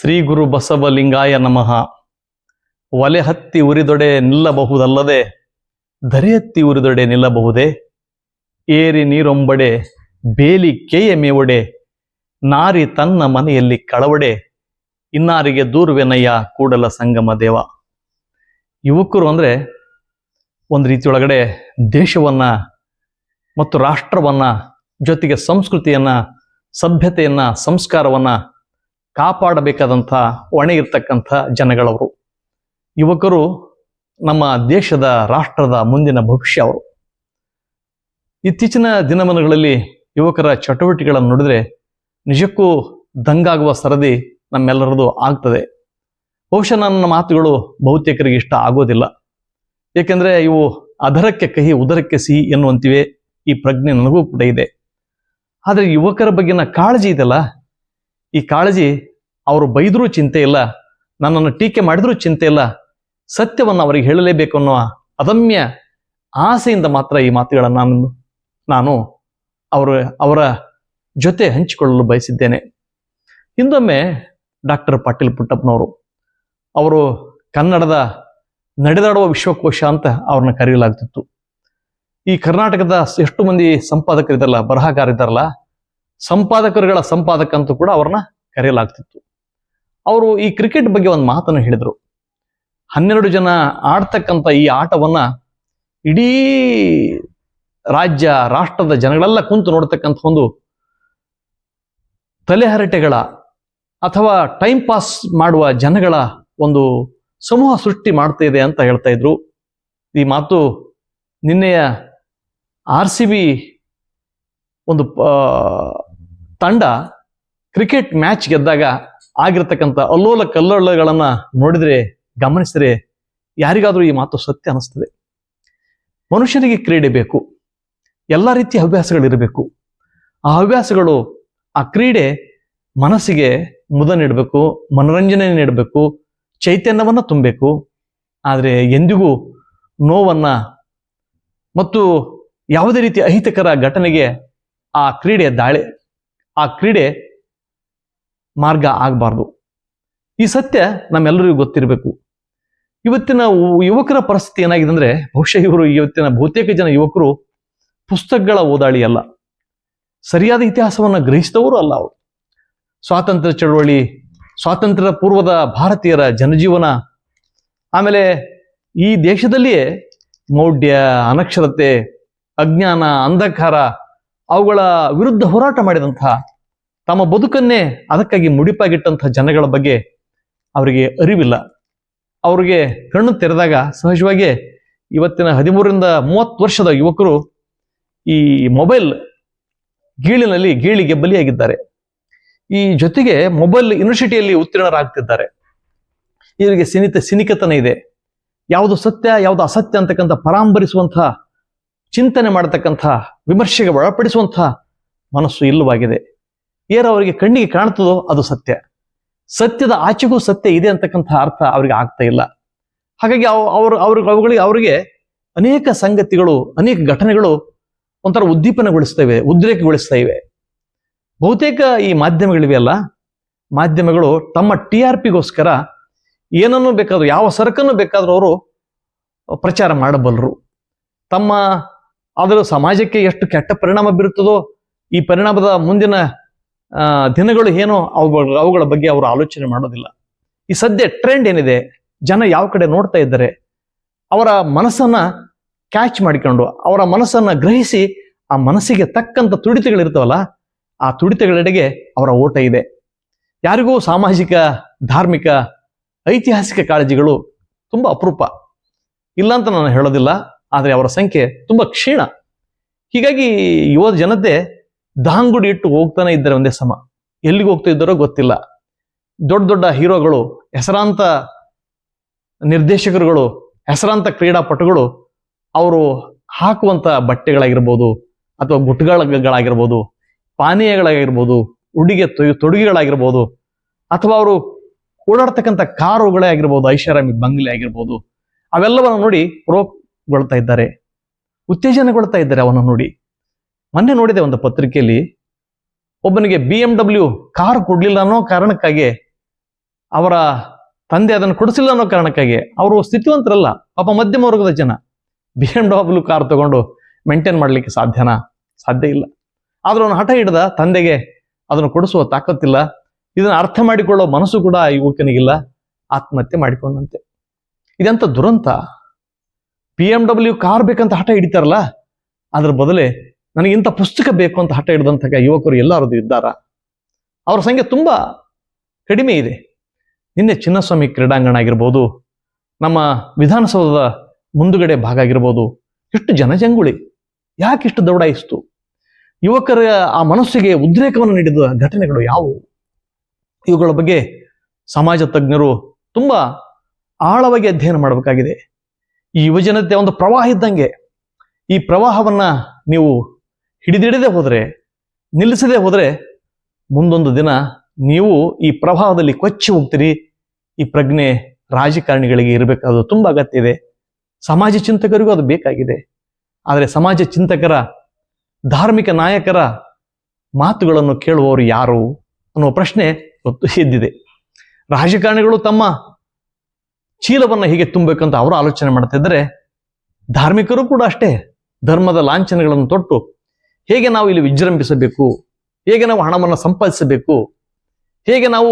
ಶ್ರೀ ಗುರು ಬಸವಲಿಂಗಾಯ ನಮಃ. ಒಲೆ ಹತ್ತಿ ಉರಿದೊಡೆ ನಿಲ್ಲಬಹುದಲ್ಲದೆ, ಧರೆ ಹತ್ತಿ ಉರಿದೊಡೆ ನಿಲ್ಲಬಹುದೇ? ಏರಿ ನೀರೊಂಬಡೆ, ಬೇಲಿ ಕೇಯ ಮೇವೊಡೆ? ನಾರಿ ತನ್ನ ಮನೆಯಲ್ಲಿ ಕಳವಡೆ? ಇನ್ನಾರಿಗೆ ದೂರ್ವೆನಯ್ಯ ಕೂಡಲ ಸಂಗಮ ದೇವ. ಯುವಕರು ಅಂದರೆ ಒಂದು ರೀತಿಯೊಳಗಡೆ ದೇಶವನ್ನ ಮತ್ತು ರಾಷ್ಟ್ರವನ್ನ ಜೊತೆಗೆ ಸಂಸ್ಕೃತಿಯನ್ನ, ಸಭ್ಯತೆಯನ್ನ, ಸಂಸ್ಕಾರವನ್ನ ಕಾಪಾಡಬೇಕಾದಂಥ ಹೊಣೆ ಇರ್ತಕ್ಕಂಥ ಜನಗಳವರು. ಯುವಕರು ನಮ್ಮ ದೇಶದ, ರಾಷ್ಟ್ರದ ಮುಂದಿನ ಭವಿಷ್ಯ ಅವರು. ಇತ್ತೀಚಿನ ದಿನಮಾನಗಳಲ್ಲಿ ಯುವಕರ ಚಟುವಟಿಕೆಗಳನ್ನು ನೋಡಿದ್ರೆ ನಿಜಕ್ಕೂ ದಂಗಾಗುವ ಸರದಿ ನಮ್ಮೆಲ್ಲರದು ಆಗ್ತದೆ. ಬಹುಶಃ ನನ್ನ ಮಾತುಗಳು ಬಹುತೇಕರಿಗೆ ಇಷ್ಟ ಆಗೋದಿಲ್ಲ. ಏಕೆಂದ್ರೆ ಇವು ಅದರಕ್ಕೆ ಕಹಿ, ಉದರಕ್ಕೆ ಸಿಹಿ ಎನ್ನುವಂತಿವೆ. ಈ ಪ್ರಜ್ಞೆ ನನಗೂ ಕೂಡ ಇದೆ. ಆದರೆ ಯುವಕರ ಬಗ್ಗೆನ ಕಾಳಜಿ ಇದೆಯಲ್ಲ? ಈ ಕಾಳಜಿ ಅವರು ಬೈದರೂ ಚಿಂತೆ ಇಲ್ಲ, ನನ್ನನ್ನು ಟೀಕೆ ಮಾಡಿದರೂ ಚಿಂತೆ ಇಲ್ಲ, ಸತ್ಯವನ್ನು ಅವರಿಗೆ ಹೇಳಲೇಬೇಕು ಅನ್ನೋ ಅದಮ್ಯ ಆಸೆಯಿಂದ ಮಾತ್ರ ಈ ಮಾತುಗಳನ್ನು ನಾನು ನಾನು ಅವರ ಅವರ ಜೊತೆ ಹಂಚಿಕೊಳ್ಳಲು ಬಯಸಿದ್ದೇನೆ. ಹಿಂದೊಮ್ಮೆ ಡಾಕ್ಟರ್ ಪಾಟೀಲ್ ಪುಟ್ಟಪ್ಪನವರು ಅವರು ಕನ್ನಡದ ನಡೆದಾಡುವ ವಿಶ್ವಕೋಶ ಅಂತ ಅವ್ರನ್ನ ಕರೆಯಲಾಗ್ತಿತ್ತು. ಈ ಕರ್ನಾಟಕದ ಎಷ್ಟು ಮಂದಿ ಸಂಪಾದಕರಿದ್ದಾರಲ್ಲ ಬರಹಗಾರಿದ್ದಾರಲ್ಲ ಸಂಪಾದಕರುಗಳ ಸಂಪಾದಕ ಅಂತೂ ಕೂಡ ಅವ್ರನ್ನ ಕರೆಯಲಾಗ್ತಿತ್ತು. ಅವರು ಈ ಕ್ರಿಕೆಟ್ ಬಗ್ಗೆ ಒಂದು ಮಾತನ್ನು ಹೇಳಿದರು. ಹನ್ನೆರಡು ಜನ ಆಡ್ತಕ್ಕಂಥ ಈ ಆಟವನ್ನ ಇಡೀ ರಾಜ್ಯ, ರಾಷ್ಟ್ರದ ಜನಗಳೆಲ್ಲ ಕುಂತು ನೋಡ್ತಕ್ಕಂಥ ಒಂದು ತಲೆಹರಟೆಗಳ ಅಥವಾ ಟೈಮ್ ಪಾಸ್ ಮಾಡುವ ಜನಗಳ ಒಂದು ಸಮೂಹ ಸೃಷ್ಟಿ ಮಾಡ್ತಾ ಇದೆ ಅಂತ ಹೇಳ್ತಾ ಇದ್ರು. ಈ ಮಾತು ನಿನ್ನೆಯ ಆರ್ ಸಿ ಬಿ ಒಂದು ತಂಡ ಕ್ರಿಕೆಟ್ ಮ್ಯಾಚ್ ಗೆದ್ದಾಗ ಆಗಿರ್ತಕ್ಕಂಥ ಅಲ್ಲೋಲ ಕಲ್ಲೋಲಗಳನ್ನ ನೋಡಿದ್ರೆ ಗಮನಿಸಿದ್ರೆ ಯಾರಿಗಾದ್ರೂ ಈ ಮಾತು ಸತ್ಯ ಅನಿಸ್ತದೆ. ಮನುಷ್ಯನಿಗೆ ಕ್ರೀಡೆ ಬೇಕು. ಎಲ್ಲ ರೀತಿಯ ಹವ್ಯಾಸಗಳಿರಬೇಕು. ಆ ಹವ್ಯಾಸಗಳು, ಆ ಕ್ರೀಡೆ ಮನಸ್ಸಿಗೆ ಮುದ ನೀಡಬೇಕು, ಮನೋರಂಜನೆ ನೀಡಬೇಕು, ಚೈತನ್ಯವನ್ನ ತುಂಬಬೇಕು. ಆದರೆ ಎಂದಿಗೂ ನೋವನ್ನ ಮತ್ತು ಯಾವುದೇ ರೀತಿಯ ಅಹಿತಕರ ಘಟನೆಗೆ ಆ ಕ್ರೀಡೆ ದಾಳಿ, ಆ ಕ್ರೀಡೆ ಮಾರ್ಗ ಆಗಬಾರ್ದು. ಈ ಸತ್ಯ ನಮ್ಮೆಲ್ಲರಿಗೂ ಗೊತ್ತಿರಬೇಕು. ಇವತ್ತಿನ ಯುವಕರ ಪರಿಸ್ಥಿತಿ ಏನಾಗಿದೆ ಅಂದ್ರೆ, ಬಹುಶಃ ಇವರು ಇವತ್ತಿನ ಬಹುತೇಕ ಜನ ಯುವಕರು ಪುಸ್ತಕಗಳ ಓದಾಳಿ ಅಲ್ಲ. ಸರಿಯಾದ ಇತಿಹಾಸವನ್ನು ಗ್ರಹಿಸಿದವರು ಅಲ್ಲ ಅವರು. ಸ್ವಾತಂತ್ರ್ಯ ಚಳವಳಿ, ಸ್ವಾತಂತ್ರ್ಯ ಪೂರ್ವದ ಭಾರತೀಯರ ಜನಜೀವನ, ಆಮೇಲೆ ಈ ದೇಶದಲ್ಲಿಯೇ ಮೌಢ್ಯ, ಅನಕ್ಷರತೆ, ಅಜ್ಞಾನ, ಅಂಧಕಾರ, ಅವುಗಳ ವಿರುದ್ಧ ಹೋರಾಟ ಮಾಡಿದಂತಹ ತಮ್ಮ ಬದುಕನ್ನೇ ಅದಕ್ಕಾಗಿ ಮುಡಿಪಾಗಿಟ್ಟಂತಹ ಜನಗಳ ಬಗ್ಗೆ ಅವರಿಗೆ ಅರಿವಿಲ್ಲ. ಅವರಿಗೆ ಕಣ್ಣು ತೆರೆದಾಗ ಸಹಜವಾಗಿ ಇವತ್ತಿನ ಹದಿಮೂರರಿಂದ ಮೂವತ್ತು ವರ್ಷದ ಯುವಕರು ಈ ಮೊಬೈಲ್ ಗೀಳಿನಲ್ಲಿ ಗೀಳಿಗೆ ಬಲಿಯಾಗಿದ್ದಾರೆ. ಈ ಜೊತೆಗೆ ಮೊಬೈಲ್ ಯೂನಿವರ್ಸಿಟಿಯಲ್ಲಿ ಉತ್ತೀರ್ಣರಾಗ್ತಿದ್ದಾರೆ. ಇವರಿಗೆ ಸಿನಿತ ಸಿನಿಕತನ ಇದೆ. ಯಾವುದು ಸತ್ಯ, ಯಾವುದು ಅಸತ್ಯ ಅಂತಕ್ಕಂಥ ಪರಾಂಬರಿಸುವಂತಹ ಚಿಂತನೆ ಮಾಡತಕ್ಕಂಥ ವಿಮರ್ಶೆಗೆ ಒಳಪಡಿಸುವಂತಹ ಮನಸ್ಸು ಇಲ್ಲವಾಗಿದೆ. ಏರ ಅವರಿಗೆ ಕಣ್ಣಿಗೆ ಕಾಣ್ತದೋ ಅದು ಸತ್ಯ. ಸತ್ಯದ ಆಚೆಗೂ ಸತ್ಯ ಇದೆ ಅಂತಕ್ಕಂಥ ಅರ್ಥ ಅವರಿಗೆ ಆಗ್ತಾ ಇಲ್ಲ. ಹಾಗಾಗಿ ಅವ್- ಅವರು ಅವ್ರಿಗೆ ಅವುಗಳಿಗೆ ಅವರಿಗೆ ಅನೇಕ ಸಂಗತಿಗಳು, ಅನೇಕ ಘಟನೆಗಳು ಒಂಥರ ಉದ್ದೀಪನಗೊಳಿಸ್ತವೆ ಉದ್ರೇಕಗೊಳಿಸ್ತಾ ಇವೆ. ಬಹುತೇಕ ಈ ಮಾಧ್ಯಮಗಳಿವೆಯಲ್ಲ ಮಾಧ್ಯಮಗಳು ತಮ್ಮ ಟಿ ಆರ್ ಪಿಗೋಸ್ಕರ ಏನನ್ನು ಬೇಕಾದ್ರೂ, ಯಾವ ಸರಕನ್ನು ಬೇಕಾದ್ರೂ ಅವರು ಪ್ರಚಾರ ಮಾಡಬಲ್ಲರು. ತಮ್ಮ ಅದರ ಸಮಾಜಕ್ಕೆ ಎಷ್ಟು ಕೆಟ್ಟ ಪರಿಣಾಮ ಬೀರುತ್ತದೋ, ಈ ಪರಿಣಾಮದ ಮುಂದಿನ ದಿನಗಳು ಏನೋ ಅವುಗಳ ಅವುಗಳ ಬಗ್ಗೆ ಅವರು ಆಲೋಚನೆ ಮಾಡೋದಿಲ್ಲ. ಈ ಸದ್ಯ ಟ್ರೆಂಡ್ ಏನಿದೆ, ಜನ ಯಾವ ಕಡೆ ನೋಡ್ತಾ ಇದ್ದಾರೆ, ಅವರ ಮನಸ್ಸನ್ನ ಕ್ಯಾಚ್ ಮಾಡಿಕೊಂಡು, ಅವರ ಮನಸ್ಸನ್ನ ಗ್ರಹಿಸಿ, ಆ ಮನಸ್ಸಿಗೆ ತಕ್ಕಂತ ತುಡಿತಗಳಿರ್ತವಲ್ಲ ಆ ತುಡಿತಗಳೆಡೆಗೆ ಅವರ ಓಟ ಇದೆ. ಯಾರಿಗೂ ಸಾಮಾಜಿಕ, ಧಾರ್ಮಿಕ, ಐತಿಹಾಸಿಕ ಕಾಳಜಿಗಳು ತುಂಬಾ ಅಪರೂಪ. ಇಲ್ಲ ಅಂತ ನಾನು ಹೇಳೋದಿಲ್ಲ, ಆದರೆ ಅವರ ಸಂಖ್ಯೆ ತುಂಬಾ ಕ್ಷೀಣ. ಹೀಗಾಗಿ ಯುವ ಜನತೆ ದಾಂಗುಡಿ ಇಟ್ಟು ಹೋಗ್ತಾನೆ ಇದ್ದಾರೆ ಒಂದೇ ಸಮ. ಎಲ್ಲಿಗೆ ಹೋಗ್ತಾ ಇದ್ದಾರೋ ಗೊತ್ತಿಲ್ಲ. ದೊಡ್ಡ ದೊಡ್ಡ ಹೀರೋಗಳು, ಹೆಸರಾಂತ ನಿರ್ದೇಶಕರುಗಳು, ಹೆಸರಾಂತ ಕ್ರೀಡಾಪಟುಗಳು, ಅವರು ಹಾಕುವಂತ ಬಟ್ಟೆಗಳಾಗಿರ್ಬೋದು ಅಥವಾ ಗುಟ್ಗಳಾಗಿರ್ಬೋದು ಪಾನೀಯಗಳಾಗಿರ್ಬೋದು, ಉಡುಗೆ ತೊಡುಗೆಗಳಾಗಿರ್ಬೋದು, ಅಥವಾ ಅವರು ಓಡಾಡ್ತಕ್ಕಂಥ ಕಾರುಗಳೇ ಆಗಿರ್ಬೋದು, ಐಷಾರಾಮಿ ಬಂಗ್ಲೆ ಆಗಿರ್ಬೋದು, ಅವೆಲ್ಲವನ್ನು ನೋಡಿ ಪ್ರೋಗೊಳ್ತಾ ಇದ್ದಾರೆ. ಉತ್ತೇಜನಗೊಳ್ತಾ ಇದ್ದಾರೆ ಅವನ್ನ ನೋಡಿ. ಮೊನ್ನೆ ನೋಡಿದೆ ಒಂದು ಪತ್ರಿಕೆಯಲ್ಲಿ, ಒಬ್ಬನಿಗೆ ಬಿ ಎಂ ಡಬ್ಲ್ಯೂ ಕಾರ್ ಕೊಡ್ಲಿಲ್ಲ ಅನ್ನೋ ಕಾರಣಕ್ಕಾಗಿ, ಅವರ ತಂದೆ ಅದನ್ನು ಕೊಡಿಸಿಲ್ಲ ಅನ್ನೋ ಕಾರಣಕ್ಕಾಗಿ, ಅವರು ಸ್ಥಿತಿವಂತರಲ್ಲ, ಪಾಪ ಮಧ್ಯಮ ವರ್ಗದ ಜನ. ಬಿ ಎಂ ಡಬ್ಲ್ಯೂ ಕಾರ್ ತಗೊಂಡು ಮೇಂಟೈನ್ ಮಾಡಲಿಕ್ಕೆ ಸಾಧ್ಯನಾ? ಸಾಧ್ಯ ಇಲ್ಲ. ಆದ್ರೂ ಅವನು ಹಠ ಹಿಡ್ದ ತಂದೆಗೆ ಅದನ್ನು ಕೊಡಿಸುವ ತಾಕತ್ತಿಲ್ಲ. ಇದನ್ನು ಅರ್ಥ ಮಾಡಿಕೊಳ್ಳೋ ಮನಸ್ಸು ಕೂಡ ಯುವಕನಿಗಿಲ್ಲ. ಆತ್ಮಹತ್ಯೆ ಮಾಡಿಕೊಂಡಂತೆ. ಇದೆಂತ ದುರಂತ? ಬಿ ಎಂ ಡಬ್ಲ್ಯೂ ಕಾರ್ ಬೇಕಂತ ಹಠ ಹಿಡಿತಾರಲ್ಲ? ಅದ್ರ ಬದಲೇ ನನಗೆ ಇಂಥ ಪುಸ್ತಕ ಬೇಕು ಅಂತ ಹಠ ಹಿಡಿದಂತಹ ಯುವಕರು ಎಲ್ಲರೂ ಇದ್ದಾರ? ಅವರ ಸಂಖ್ಯೆ ತುಂಬಾ ಕಡಿಮೆ ಇದೆ. ನಿನ್ನೆ ಚಿನ್ನಸ್ವಾಮಿ ಕ್ರೀಡಾಂಗಣ ಆಗಿರ್ಬೋದು, ನಮ್ಮ ವಿಧಾನಸೌಧದ ಮುಂದುಗಡೆ ಭಾಗ ಆಗಿರ್ಬೋದು, ಎಷ್ಟು ಜನಜಂಗುಳಿ. ಯಾಕಿಷ್ಟು ದೌಡಾಯಿಸ್ತು ಯುವಕರ ಆ ಮನಸ್ಸಿಗೆ ಉದ್ರೇಕವನ್ನು ನೀಡಿದ ಘಟನೆಗಳು ಯಾವುವು? ಇವುಗಳ ಬಗ್ಗೆ ಸಮಾಜ ತಜ್ಞರು ತುಂಬಾ ಆಳವಾಗಿ ಅಧ್ಯಯನ ಮಾಡಬೇಕಾಗಿದೆ. ಈ ಯುವಜನತೆ ಒಂದು ಪ್ರವಾಹ ಇದ್ದಂಗೆ. ಈ ಪ್ರವಾಹವನ್ನ ನೀವು ಹಿಡಿದಿಡದೆ ಹೋದರೆ, ನಿಲ್ಲಿಸದೆ ಹೋದರೆ ಮುಂದೊಂದು ದಿನ ನೀವು ಈ ಪ್ರಭಾವದಲ್ಲಿ ಕೊಚ್ಚಿ ಹೋಗ್ತೀರಿ. ಈ ಪ್ರಜ್ಞೆ ರಾಜಕಾರಣಿಗಳಿಗೆ ಇರಬೇಕಾದ ತುಂಬಾ ಅಗತ್ಯ ಇದೆ. ಸಮಾಜ ಚಿಂತಕರಿಗೂ ಅದು ಬೇಕಾಗಿದೆ. ಆದರೆ ಸಮಾಜ ಚಿಂತಕರ, ಧಾರ್ಮಿಕ ನಾಯಕರ ಮಾತುಗಳನ್ನು ಕೇಳುವವರು ಯಾರು ಅನ್ನುವ ಪ್ರಶ್ನೆ ಒತ್ತು ಎದ್ದಿದೆ. ರಾಜಕಾರಣಿಗಳು ತಮ್ಮ ಚೀಲವನ್ನು ಹೀಗೆ ತುಂಬಬೇಕಂತ ಅವರು ಆಲೋಚನೆ ಮಾಡ್ತಾ ಧಾರ್ಮಿಕರು ಕೂಡ ಅಷ್ಟೇ ಧರ್ಮದ ಲಾಂಛನಗಳನ್ನು ತೊಟ್ಟು ಹೇಗೆ ನಾವು ಇಲ್ಲಿ ವಿಜೃಂಭಿಸಬೇಕು? ಹೇಗೆ ನಾವು ಹಣವನ್ನು ಸಂಪಾದಿಸಬೇಕು? ಹೇಗೆ ನಾವು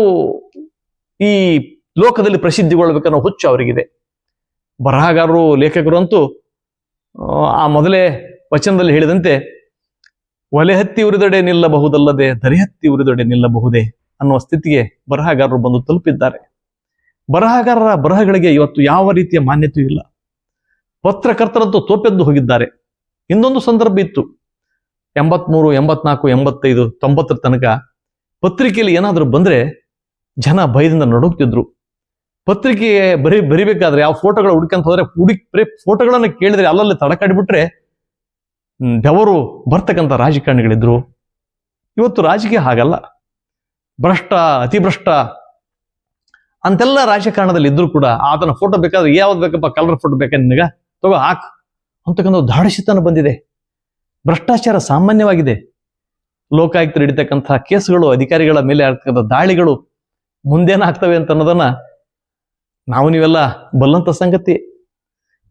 ಈ ಲೋಕದಲ್ಲಿ ಪ್ರಸಿದ್ಧಿಗೊಳ್ಳಬೇಕನ್ನೋ ಹುಚ್ಚು ಅವರಿಗಿದೆ. ಬರಹಗಾರರು ಲೇಖಕರು ಅಂತೂ ಆ, ಮೊದಲೇ ವಚನದಲ್ಲಿ ಹೇಳಿದಂತೆ ಒಲೆ ಹತ್ತಿ ಉರಿದೊಡೆ ನಿಲ್ಲಬಹುದಲ್ಲದೆ ದರಿಹತ್ತಿ ಹತ್ತಿ ಉರಿದೊಡೆ ನಿಲ್ಲಬಹುದೇ? ಅನ್ನುವ ಸ್ಥಿತಿಗೆ ಬರಹಗಾರರು ಬಂದು ತಲುಪಿದ್ದಾರೆ. ಬರಹಗಾರರ ಬರಹಗಳಿಗೆ ಇವತ್ತು ಯಾವ ರೀತಿಯ ಮಾನ್ಯತೆಯೂ ಇಲ್ಲ. ಪತ್ರಕರ್ತರಂತೂ ತೋಪೆದ್ದು ಹೋಗಿದ್ದಾರೆ. ಇನ್ನೊಂದು ಸಂದರ್ಭ ಇತ್ತು. ಎಂಬತ್ಮೂರು, ಎಂಬತ್ನಾಲ್ಕು, ಎಂಬತ್ತೈದು, ತೊಂಬತ್ತರ ತನಕ ಪತ್ರಿಕೆಯಲ್ಲಿ ಏನಾದರೂ ಬಂದ್ರೆ ಜನ ಭಯದಿಂದ ನಡುಗ್ತಿದ್ರು. ಪತ್ರಿಕೆ ಬರಿ, ಬರಿಬೇಕಾದ್ರೆ ಯಾವ ಫೋಟೋಗಳು ಹುಡುಕಂತ ಹೋದ್ರೆ ಹುಡುಕ್ ಬರೀ ಫೋಟೋಗಳನ್ನು ಕೇಳಿದ್ರೆ ಅಲ್ಲಲ್ಲಿ ತಡಕಾಡಿಬಿಟ್ರೆ ಬೆವರು ಬರ್ತಕ್ಕಂಥ ರಾಜಕಾರಣಿಗಳಿದ್ರು. ಇವತ್ತು ರಾಜಕೀಯ ಹಾಗಲ್ಲ. ಭ್ರಷ್ಟ, ಅತಿಭ್ರಷ್ಟ ಅಂತೆಲ್ಲ ರಾಜಕಾರಣದಲ್ಲಿ ಇದ್ರು ಕೂಡ ಆತನ ಫೋಟೋ ಬೇಕಾದ್ರೆ ಯಾವ್ದು ಬೇಕಪ್ಪ ಕಲರ್ ಫೋಟೋ ಬೇಕಾ ನಿನಗ? ತಗೋ ಹಾಕ್. ಅಂತಕ್ಕಂಥ ದಾಡಿಸಿತನ ಬಂದಿದೆ. ಭ್ರಷ್ಟಾಚಾರ ಸಾಮಾನ್ಯವಾಗಿದೆ. ಲೋಕಾಯುಕ್ತರು ಹಿಡಿತಕ್ಕಂತಹ ಕೇಸುಗಳು, ಅಧಿಕಾರಿಗಳ ಮೇಲೆ ಆಗ್ತಕ್ಕಂಥ ದಾಳಿಗಳು ಮುಂದೇನಾಗ್ತವೆ ಅಂತ ಅನ್ನೋದನ್ನ ನಾವು ನೀವೆಲ್ಲ ಬಲ್ಲಂತ ಸಂಗತಿ.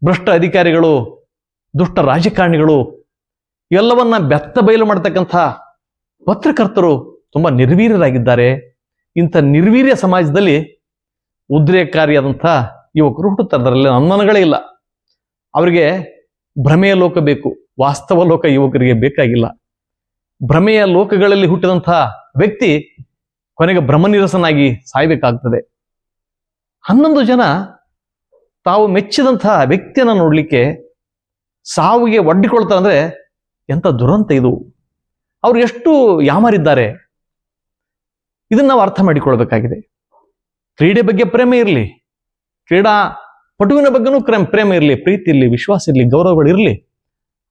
ಭ್ರಷ್ಟ ಅಧಿಕಾರಿಗಳು, ದುಷ್ಟ ರಾಜಕಾರಣಿಗಳು, ಎಲ್ಲವನ್ನ ಬೆತ್ತ ಬಯಲು ಮಾಡತಕ್ಕಂಥ ಪತ್ರಕರ್ತರು ತುಂಬಾ ನಿರ್ವೀರ್ಯರಾಗಿದ್ದಾರೆ. ಇಂಥ ನಿರ್ವೀರ್ಯ ಸಮಾಜದಲ್ಲಿ ಉದ್ರೇಕಾರಿಯಾದಂಥ ಯುವಕರು ಹುಟ್ಟುತ್ತಾರೆ. ಅದರಲ್ಲಿ ಅನುಮಾನಗಳೇ ಇಲ್ಲ. ಅವರಿಗೆ ಭ್ರಮೆಯ ಲೋಕ ಬೇಕು. ವಾಸ್ತವ ಲೋಕ ಯುವಕರಿಗೆ ಬೇಕಾಗಿಲ್ಲ. ಭ್ರಮೆಯ ಲೋಕಗಳಲ್ಲಿ ಹುಟ್ಟಿದಂತಹ ವ್ಯಕ್ತಿ ಕೊನೆಗೆ ಭ್ರಮನಿರಸನಾಗಿ ಸಾಯ್ಬೇಕಾಗ್ತದೆ. ಹನ್ನೊಂದು ಜನ ತಾವು ಮೆಚ್ಚಿದಂತಹ ವ್ಯಕ್ತಿಯನ್ನ ನೋಡ್ಲಿಕ್ಕೆ ಸಾವಿಗೆ ಒಡ್ಡಿಕೊಳ್ತಾರೆ ಅಂದ್ರೆ ಎಂತ ದುರಂತ ಇದು. ಅವ್ರು ಎಷ್ಟು ಯಾಮಾರಿದ್ದಾರೆ. ಇದನ್ನ ನಾವು ಅರ್ಥ ಮಾಡಿಕೊಳ್ಬೇಕಾಗಿದೆ. ಕ್ರೀಡೆ ಬಗ್ಗೆ ಪ್ರೇಮ ಇರಲಿ. ಕ್ರೀಡಾ ಪಟುವಿನ ಬಗ್ಗೆನೂ ಪ್ರೇಮ ಇರಲಿ, ಪ್ರೀತಿ ಇರಲಿ, ವಿಶ್ವಾಸ ಇರಲಿ ಗೌರವಗಳು ಇರಲಿ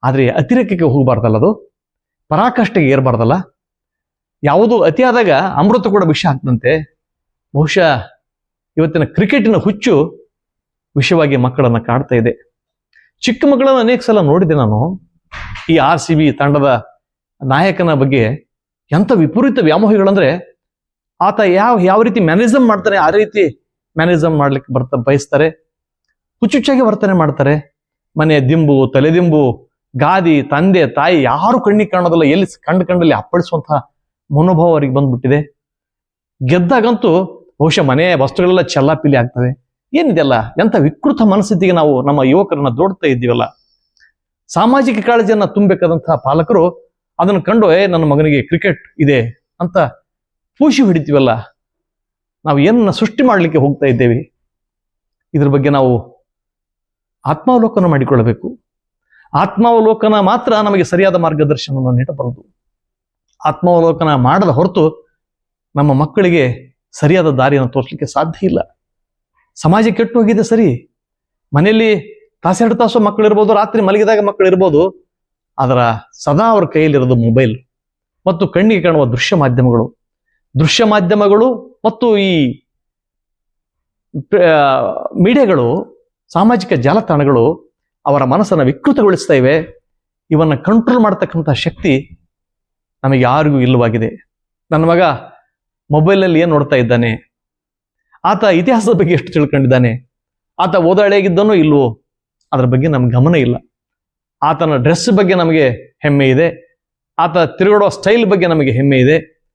ಆದರೆ ಅತಿರೇಕಕ್ಕೆ ಹೋಗಬಾರ್ದಲ್ಲ ಅದು ಪರಾಕಾಷ್ಠೆಗೆ ಏರ್ಬಾರ್ದಲ್ಲ? ಯಾವುದು ಅತಿಯಾದಾಗ ಅಮೃತ ಕೂಡ ವಿಷ ಆಗ್ತಂತೆ ಬಹುಶಃ ಇವತ್ತಿನ ಕ್ರಿಕೆಟಿನ ಹುಚ್ಚು ವಿಷವಾಗಿ ಮಕ್ಕಳನ್ನ ಕಾಡ್ತಾ ಇದೆ. ಚಿಕ್ಕ ಮಕ್ಕಳನ್ನು ಅನೇಕ ಸಲ ನೋಡಿದೆ ನಾನು. ಈ ಆರ್ ಸಿ ಬಿ ತಂಡದ ನಾಯಕನ ಬಗ್ಗೆ ಎಂಥ ವಿಪರೀತ ವ್ಯಾಮೋಹಿಗಳಂದ್ರೆ ಆತ ಯಾವ ಯಾವ ರೀತಿ ಮ್ಯಾನೇಜಮ್ ಮಾಡ್ತಾರೆ ಆ ರೀತಿ ಮ್ಯಾನೇಜಮ್ ಮಾಡ್ಲಿಕ್ಕೆ ಬರ್ತಾ ಬಯಸ್ತಾರೆ. ಹುಚ್ಚುಚ್ಚಾಗಿ ವರ್ತನೆ ಮಾಡ್ತಾರೆ. ಮನೆ ದಿಂಬು ತಲೆದಿಂಬು ಗಾದಿ, ತಂದೆ, ತಾಯಿ ಯಾರು ಕಣ್ಣಿಗೆ ಕಾಣೋದಿಲ್ಲ, ಎಲ್ಲಿ ಕಂಡು ಕಂಡಲ್ಲಿ ಅಪ್ಪಳಿಸುವಂತಹ ಮನೋಭಾವ ಅವರಿಗೆ ಬಂದ್ಬಿಟ್ಟಿದೆ. ಗೆದ್ದಾಗಂತೂ ಬಹುಶಃ ಮನೆ ವಸ್ತುಗಳೆಲ್ಲ ಚಲ್ಲಾಪಿಲಿ ಆಗ್ತವೆ ಏನಿದೆಯಲ್ಲ, ಎಂಥ ವಿಕೃತ ಮನಸ್ಥಿತಿಗೆ ನಾವು ನಮ್ಮ ಯುವಕರನ್ನ ದೊಡ್ತಾ ಇದ್ದೀವಲ್ಲ. ಸಾಮಾಜಿಕ ಕಾಳಜಿಯನ್ನ ತುಂಬಬೇಕಾದಂತಹ ಪಾಲಕರು ಅದನ್ನು ಕಂಡು ನನ್ನ ಮಗನಿಗೆ ಕ್ರಿಕೆಟ್ ಇದೆ ಅಂತ ಪೂಷಿ ಹಿಡಿತೀವಲ್ಲ. ನಾವು ಏನನ್ನ ಸೃಷ್ಟಿ ಮಾಡಲಿಕ್ಕೆ ಹೋಗ್ತಾ ಇದ್ದೇವೆ. ಇದ್ರ ಬಗ್ಗೆ ನಾವು ಆತ್ಮಾವಲೋಕನ ಮಾಡಿಕೊಳ್ಳಬೇಕು. ಆತ್ಮಾವಲೋಕನ ಮಾತ್ರ ನಮಗೆ ಸರಿಯಾದ ಮಾರ್ಗದರ್ಶನವನ್ನು ನೀಡಬಾರದು. ಆತ್ಮಾವಲೋಕನ ಮಾಡದ ಹೊರತು ನಮ್ಮ ಮಕ್ಕಳಿಗೆ ಸರಿಯಾದ ದಾರಿಯನ್ನು ತೋರಿಸಲಿಕ್ಕೆ ಸಾಧ್ಯ ಇಲ್ಲ. ಸಮಾಜ ಕೆಟ್ಟು ಹೋಗಿದೆ ಸರಿ. ಮನೆಯಲ್ಲಿ ತಾಸೆರಡು ತಾಸು ಮಕ್ಕಳಿರ್ಬೋದು, ರಾತ್ರಿ ಮಲಗಿದಾಗ ಮಕ್ಕಳಿರ್ಬೋದು, ಅದರ ಸದಾ ಅವರ ಕೈಯಲ್ಲಿರೋದು ಮೊಬೈಲ್ ಮತ್ತು ಕಣ್ಣಿಗೆ ಕಾಣುವ ದೃಶ್ಯ ಮಾಧ್ಯಮಗಳು. ದೃಶ್ಯ ಮಾಧ್ಯಮಗಳು ಮತ್ತು ಈ ಮೀಡಿಯಾಗಳು, ಸಾಮಾಜಿಕ ಜಾಲತಾಣಗಳು ಅವರ ಮನಸ್ಸನ್ನು ವಿಕೃತಗೊಳಿಸ್ತಾ ಇವೆ ಇವನ್ನ ಕಂಟ್ರೋಲ್ ಮಾಡ್ತಕ್ಕಂಥ ಶಕ್ತಿ ನಮಗೆ ಯಾರಿಗೂ ಇಲ್ಲವಾಗಿದೆ. ನನ್ನ ಮಗ ಮೊಬೈಲಲ್ಲಿ ಏನು ನೋಡ್ತಾ ಇದ್ದಾನೆ? ಆತ ಇತಿಹಾಸದ ಬಗ್ಗೆ ಎಷ್ಟು ತಿಳ್ಕೊಂಡಿದ್ದಾನೆ? ಆತ ಓದಾಳಿಯಾಗಿದ್ದನೋ ಇಲ್ವೋ? ಅದರ ಬಗ್ಗೆ ನಮ್ಗೆ ಗಮನ ಇಲ್ಲ. ಆತನ ಡ್ರೆಸ್ ಬಗ್ಗೆ ನಮಗೆ ಹೆಮ್ಮೆ ಇದೆ. ಆತ ತಿರುಗಾಡುವ ಸ್ಟೈಲ್ ಬಗ್ಗೆ ನಮಗೆ ಹೆಮ್ಮೆ ಇದೆ.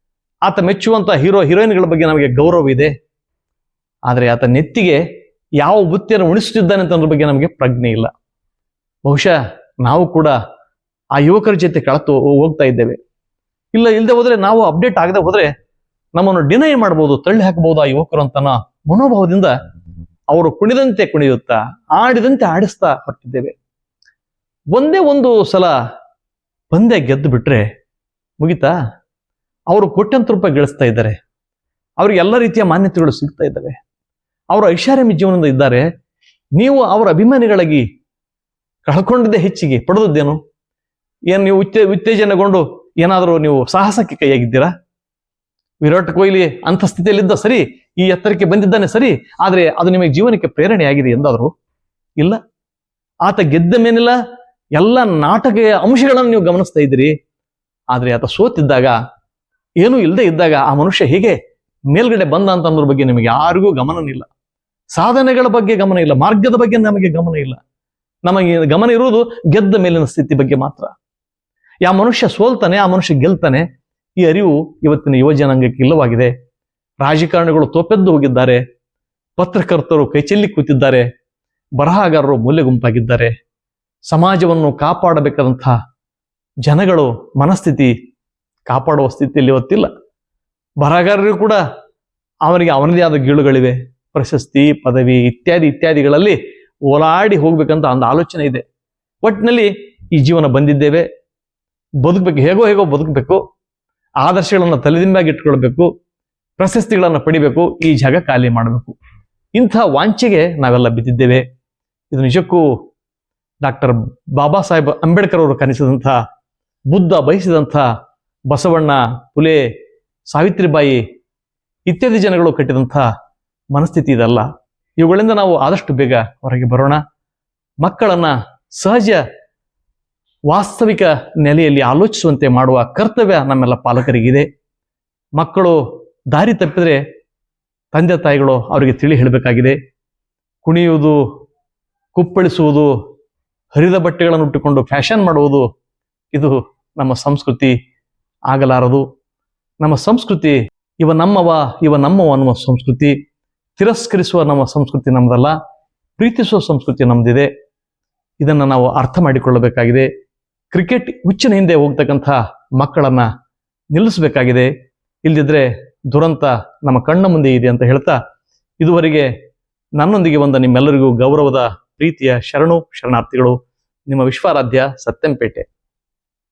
ಆತ ಮೆಚ್ಚುವಂಥ ಹೀರೋ, ಹೀರೋಯಿನ್ಗಳ ಬಗ್ಗೆ ನಮಗೆ ಗೌರವ ಇದೆ. ಆದರೆ ಆತ ನೆತ್ತಿಗೆ ಯಾವ ಬುತ್ತಿಯನ್ನು ಉಣಿಸುತ್ತಿದ್ದಾನೆ ಅಂತ ಬಗ್ಗೆ ನಮಗೆ ಪ್ರಜ್ಞೆ ಇಲ್ಲ. ಬಹುಶಃ ನಾವು ಕೂಡ ಆ ಯುವಕರ ಜೊತೆ ಕಳೆತು ಹೋಗ್ತಾ ಇದ್ದೇವೆ. ಇಲ್ಲ ಇಲ್ಲದೆ ಹೋದ್ರೆ ನಾವು ಅಪ್ಡೇಟ್ ಆಗದೆ ಹೋದ್ರೆ ನಮ್ಮನ್ನು ಡಿನೈ ಮಾಡ್ಬೋದು, ತಳ್ಳಿ ಹಾಕಬಹುದು ಆ ಯುವಕರು ಅಂತನ ಮನೋಭಾವದಿಂದ ಅವರು ಕುಣಿದಂತೆ ಕುಣಿಯುತ್ತಾ, ಆಡಿದಂತೆ ಆಡಿಸ್ತಾ ಹೊರಟಿದ್ದೇವೆ. ಒಂದೇ ಒಂದು ಸಲ ಪಂದ್ಯ ಗೆದ್ದು ಬಿಟ್ರೆ ಮುಗಿತಾ, ಅವರು ಕೋಟ್ಯಂತರ ರೂಪಾಯಿ ಗಳಿಸ್ತಾ ಇದ್ದಾರೆ. ಅವ್ರಿಗೆ ಎಲ್ಲ ರೀತಿಯ ಮಾನ್ಯತೆಗಳು ಸಿಗ್ತಾ ಇದ್ದಾವೆ. ಅವರು ಐಷಾರಾಮಿ ಜೀವನದಿಂದ ಇದ್ದಾರೆ. ನೀವು ಅವರ ಅಭಿಮಾನಿಗಳಾಗಿ ಕಳ್ಕೊಂಡಿದ್ದೇ ಹೆಚ್ಚಿಗೆ, ಪಡೆದದ್ದೇನು? ಏನು ನೀವು ಉತ್ತೇ, ಉತ್ತೇಜನಗೊಂಡು ಏನಾದರೂ ನೀವು ಸಾಹಸಕ್ಕೆ ಕೈಯಾಗಿದ್ದೀರಾ? ವಿರಾಟ್ ಕೊಹ್ಲಿ ಅಂಥ ಸ್ಥಿತಿಯಲ್ಲಿದ್ದ ಸರಿ, ಈ ಎತ್ತರಕ್ಕೆ ಬಂದಿದ್ದಾನೆ ಸರಿ, ಆದರೆ ಅದು ನಿಮಗೆ ಜೀವನಕ್ಕೆ ಪ್ರೇರಣೆಯಾಗಿದೆ ಎಂದಾದರೂ? ಇಲ್ಲ. ಆತ ಗೆದ್ದ ಮೇನಿಲ್ಲ ಎಲ್ಲ ನಾಟಕೀಯ ಅಂಶಗಳನ್ನು ನೀವು ಗಮನಿಸ್ತಾ ಇದ್ದೀರಿ. ಆದರೆ ಆತ ಸೋತಿದ್ದಾಗ, ಏನೂ ಇಲ್ಲದೆ ಇದ್ದಾಗ ಆ ಮನುಷ್ಯ ಹೀಗೆ ಮೇಲ್ಗಡೆ ಬಂದ ಅಂತ ಬಗ್ಗೆ ನಿಮಗೆ ಯಾರಿಗೂ ಗಮನನಿಲ್ಲ. ಸಾಧನೆಗಳ ಬಗ್ಗೆ ಗಮನ ಇಲ್ಲ ಮಾರ್ಗದ ಬಗ್ಗೆ ನಮಗೆ ಗಮನ ಇಲ್ಲ ನಮಗೆ ಗಮನ ಇರುವುದು ಗೆದ್ದ ಮೇಲಿನ ಸ್ಥಿತಿ ಬಗ್ಗೆ ಮಾತ್ರ. ಯಾವ ಮನುಷ್ಯ ಸೋಲ್ತಾನೆ, ಆ ಮನುಷ್ಯ ಗೆಲ್ತಾನೆ, ಈ ಅರಿವು ಇವತ್ತಿನ ಯುವಜನಾಂಗಕ್ಕೆ ಇಲ್ಲವಾಗಿದೆ. ರಾಜಕಾರಣಿಗಳು ತೋಪೆದ್ದು ಹೋಗಿದ್ದಾರೆ, ಪತ್ರಕರ್ತರು ಕೈಚೆಲ್ಲಿ ಕೂತಿದ್ದಾರೆ, ಬರಹಗಾರರು ಮೂಲೆ ಗುಂಪಾಗಿದ್ದಾರೆ. ಸಮಾಜವನ್ನು ಕಾಪಾಡಬೇಕಾದಂತಹ ಜನಗಳು ಮನಸ್ಥಿತಿ ಕಾಪಾಡುವ ಸ್ಥಿತಿಯಲ್ಲಿ ಇವತ್ತಿಲ್ಲ. ಬರಹಗಾರರು ಕೂಡ ಅವನಿಗೆ ಅವನದೇ ಆದ ಗೀಳುಗಳಿವೆ. ಪ್ರಶಸ್ತಿ, ಪದವಿ ಇತ್ಯಾದಿ ಇತ್ಯಾದಿಗಳಲ್ಲಿ ಓಲಾಡಿ ಹೋಗ್ಬೇಕಂತ ಒಂದು ಆಲೋಚನೆ ಇದೆ. ಒಟ್ಟಿನಲ್ಲಿ ಈ ಜೀವನ ಬಂದಿದ್ದೇವೆ. ಬದುಕಬೇಕು, ಹೇಗೋ ಹೇಗೋ ಬದುಕಬೇಕು. ಆದರ್ಶಗಳನ್ನು ತಲೆದಿಂಬಾಗಿ ಇಟ್ಕೊಳ್ಬೇಕು. ಪ್ರಶಸ್ತಿಗಳನ್ನು ಪಡಿಬೇಕು. ಈ ಜಾಗ ಖಾಲಿ ಮಾಡಬೇಕು. ಇಂಥ ವಾಂಚೆಗೆ ನಾವೆಲ್ಲ ಬಿದ್ದಿದ್ದೇವೆ. ಇದು ನಿಜಕ್ಕೂ ಡಾಕ್ಟರ್ ಬಾಬಾ ಸಾಹೇಬ್ ಅಂಬೇಡ್ಕರ್ ಅವರು ಕನಿಸಿದಂಥ, ಬುದ್ಧ ಬಯಸಿದಂಥ ಬಸವಣ್ಣ ಪುಲೆ, ಸಾವಿತ್ರಿಬಾಯಿ ಇತ್ಯಾದಿ ಜನಗಳು ಕಟ್ಟಿದಂಥ ಮನಸ್ಥಿತಿ ಇದಲ್ಲ. ಇವುಗಳಿಂದ ನಾವು ಆದಷ್ಟು ಬೇಗ ಹೊರಗೆ ಬರೋಣ. ಮಕ್ಕಳನ್ನ ಸಹಜ ವಾಸ್ತವಿಕ ನೆಲೆಯಲ್ಲಿ ಆಲೋಚಿಸುವಂತೆ ಮಾಡುವ ಕರ್ತವ್ಯ ನಮ್ಮೆಲ್ಲ ಪಾಲಕರಿಗಿದೆ. ಮಕ್ಕಳು ದಾರಿ ತಪ್ಪಿದ್ರೆ ತಂದೆ ತಾಯಿಗಳು ಅವರಿಗೆ ತಿಳಿ ಹೇಳಬೇಕಾಗಿದೆ. ಕುಣಿಯುವುದು, ಕುಪ್ಪಳಿಸುವುದು, ಹರಿದ ಬಟ್ಟೆಗಳನ್ನು ಉಟ್ಟುಕೊಂಡು ಫ್ಯಾಷನ್ ಮಾಡುವುದು, ಇದು ನಮ್ಮ ಸಂಸ್ಕೃತಿ ಆಗಲಾರದು. ನಮ್ಮ ಸಂಸ್ಕೃತಿ ಇವ ನಮ್ಮವ ಇವ ನಮ್ಮವ ಅನ್ನುವ ಸಂಸ್ಕೃತಿ. ತಿರಸ್ಕರಿಸುವ ನಮ್ಮ ಸಂಸ್ಕೃತಿ ನಮ್ಮದಲ್ಲ ಪ್ರೀತಿಸುವ ಸಂಸ್ಕೃತಿ ನಮ್ಮದಿದೆ ಇದನ್ನ ನಾವು ಅರ್ಥ ಮಾಡಿಕೊಳ್ಳಬೇಕಾಗಿದೆ. ಕ್ರಿಕೆಟ್ ಹುಚ್ಚಿನ ಹಿಂದೆ ಹೋಗ್ತಕ್ಕಂಥ ಮಕ್ಕಳನ್ನ ನಿಲ್ಲಿಸಬೇಕಾಗಿದೆ. ಇಲ್ದಿದ್ರೆ ದುರಂತ ನಮ್ಮ ಕಣ್ಣ ಮುಂದೆ ಇದೆ ಅಂತ ಹೇಳ್ತಾ, ಇದುವರೆಗೆ ನನ್ನೊಂದಿಗೆ ಬಂದ ನಿಮ್ಮೆಲ್ಲರಿಗೂ ಗೌರವದ, ಪ್ರೀತಿಯ ಶರಣು, ಶರಣಾರ್ಥಿಗಳು, ನಿಮ್ಮ ವಿಶ್ವಾರಾಧ್ಯ ಸತ್ಯಂಪೇಟೆ.